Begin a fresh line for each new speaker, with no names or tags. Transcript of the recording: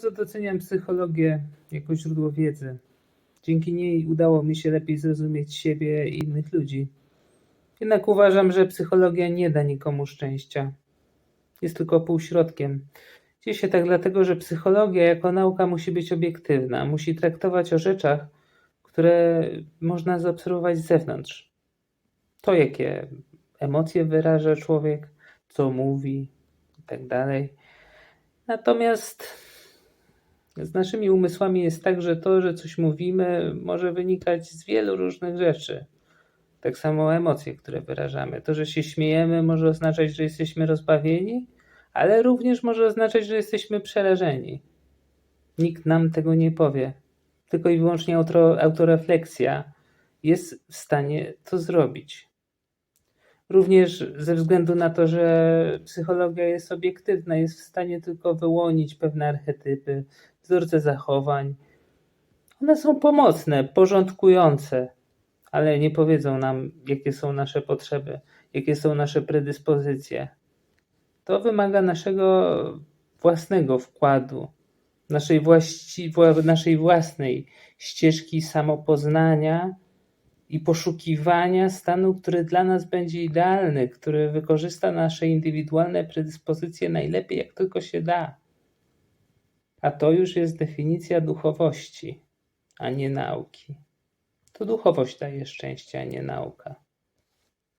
Bardzo doceniam psychologię jako źródło wiedzy. Dzięki niej udało mi się lepiej zrozumieć siebie i innych ludzi. Jednak uważam, że psychologia nie da nikomu szczęścia. Jest tylko półśrodkiem. Dzieje się tak dlatego, że psychologia jako nauka musi być obiektywna, musi traktować o rzeczach, które można zaobserwować z zewnątrz. To, jakie emocje wyraża człowiek, co mówi i tak. Natomiast z naszymi umysłami jest tak, że to, że coś mówimy, może wynikać z wielu różnych rzeczy. Tak samo emocje, które wyrażamy. To, że się śmiejemy, może oznaczać, że jesteśmy rozbawieni, ale również może oznaczać, że jesteśmy przerażeni. Nikt nam tego nie powie. Tylko i wyłącznie auto, autorefleksja jest w stanie to zrobić. Również ze względu na to, że psychologia jest obiektywna, jest w stanie tylko wyłonić pewne archetypy, wzorce zachowań. One są pomocne, porządkujące, ale nie powiedzą nam, jakie są nasze potrzeby, jakie są nasze predyspozycje. To wymaga naszego własnego wkładu, naszej, właści, wła- naszej własnej ścieżki samopoznania i poszukiwania stanu, który dla nas będzie idealny, który wykorzysta nasze indywidualne predyspozycje najlepiej, jak tylko się da. A to już jest definicja duchowości, a nie nauki. To duchowość daje szczęście, a nie nauka.